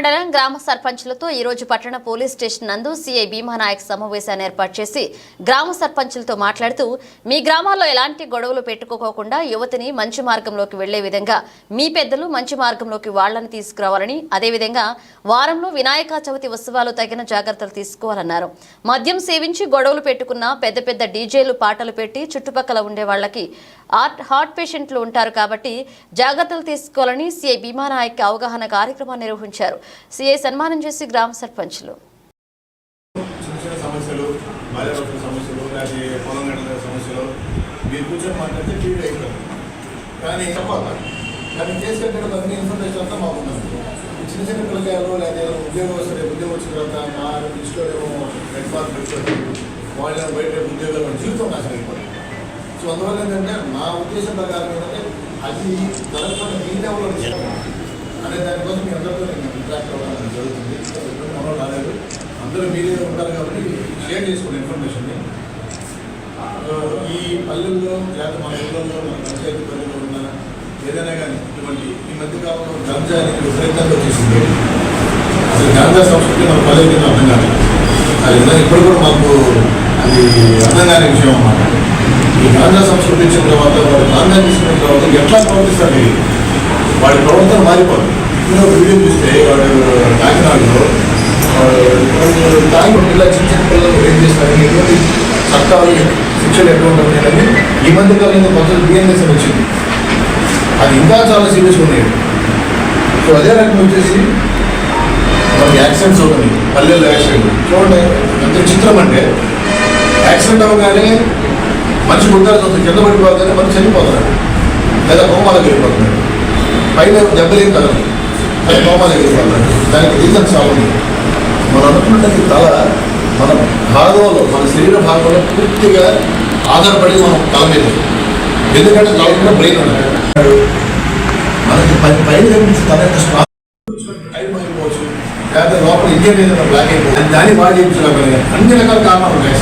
మండలం గ్రామ సర్పంచులతో ఈరోజు పట్టణ పోలీస్ స్టేషన్ నందు సీఐ భీమానాయక్ సమావేశాన్ని ఏర్పాటు చేసి గ్రామ సర్పంచులతో మాట్లాడుతూ మీ గ్రామాల్లో ఎలాంటి గొడవలు పెట్టుకోకుండా యువతిని మంచి మార్గంలోకి వెళ్ళే విధంగా మీ పెద్దలు మంచి మార్గంలోకి వాళ్ళను తీసుకురావాలని అదేవిధంగా వారంలో వినాయక చవితి ఉత్సవాలు తగిన జాగ్రత్తలు తీసుకోవాలన్నారు. మద్యం సేవించి గొడవలు పెట్టుకున్న పెద్ద పెద్ద డీజేలు పాటలు పెట్టి చుట్టుపక్కల ఉండే వాళ్ళకి హార్ట్ హార్ట్ పేషెంట్లు ఉంటారు కాబట్టి జాగ్రత్తలు తీసుకోవాలని సీఐ భీమానాయక్ అవగాహన కార్యక్రమాన్ని నిర్వహించారు. సీఐ సన్మానం చేసి గ్రామ సర్పంచ్లు. చిన్న చిన్న కానీ కానీ చేసేటప్పుడు అన్ని ఇన్ఫర్మేషన్ అంతా చిన్న చిన్న పిల్లకాయలు లేదా ఉద్యోగం వస్తే ఉద్యోగం వచ్చిన తర్వాత మా ఇంట్లో ఏమో రెడ్ మార్క్ పెట్టుకొని వాళ్ళు బయట ఉద్యోగాలు జీవితం నాశనం అయిపోయింది సో అందువల్ల ఏంటంటే నా ఉద్దేశం ప్రకారం ఏంటంటే అది జరగకుండా మీ లెవెల్లో అనే దానికోసం మీ అందరితో నేను ఇంట్రాక్ట్ అవ్వడం జరుగుతుంది. ఎటువంటి మనం రాలేదు అందరూ మీరే ఉంటారు కాబట్టి షేర్ చేసుకోండి ఇన్ఫర్మేషన్ని ఈ పల్లెల్లో లేదా మన ఊళ్ళల్లో మన పంచాయతీ పల్లెల్లో ఉన్న ఏదైనా కానీ ఇటువంటి ఈ మధ్య కాలంలో గంజా అనేది విపరీతంగా వచ్చేసింది అసలు గంజా సంస్కృతి మన పల్లెకి అర్థం కాదు. అది ఇంకా ఇప్పుడు కూడా మాకు అది అర్థం కాని విషయం అన్నమాట. ఈ గాంధా సంస్కృతి ఇచ్చిన తర్వాత వాడు గాంధా తీసుకున్న తర్వాత ఎట్లా ప్రవర్తిస్తారు వాడి? ప్రవర్తన మారిపోతుంది ఇందులో వీడియో చూస్తే వాడు కాకినాడలో వాడు వాళ్ళు చిన్న చిన్న పిల్లలు ఏం చేస్తారు ఎటువంటి చట్టాలు శిక్షలు ఎటువంటి ఉన్నాయని అనేది ఈ మధ్య కాలంలో కొత్త బిఎన్ఎస్ వచ్చింది. అది ఇంకా చాలా సీరియస్ ఉన్నాయి. సో అదే రకం వచ్చేసి మనకి యాక్సిడెంట్స్ అవుతున్నాయి. పల్లెల్లో యాక్సిడెంట్ చూడండి ఎంత చిత్రం అంటే యాక్సిడెంట్ అవ్వగానే మనిషి గుర్తాల్సి వస్తుంది కింద పడిపోగానే మనిషి చనిపోతున్నాడు లేదా కోమాలకు వెళ్ళిపోతున్నాడు పైన దెబ్బలేం కలదు అది హోమాలకు వెళ్ళిపోతున్నాడు దానికి రీజన్ చాలా ఉంది. మనం అనుకున్నది తల మన భాగంలో మన శరీర భాగంలో పూర్తిగా ఆధారపడి మనం తల మీద ఎందుకంటే తల మీద బ్రెయిన్ ఉన్నాడు మనకి పై పైన కనిపించి తన యొక్క స్ట్రాంగ్ టైం అయిపోవచ్చు. లేదా లోపల ఇంజన్ ఏదైనా బ్లాక్ అయిపోవచ్చు. దాన్ని బాగా చేయించలేకపోయినా అన్ని రకాల కారణాలు ఉన్నాయి.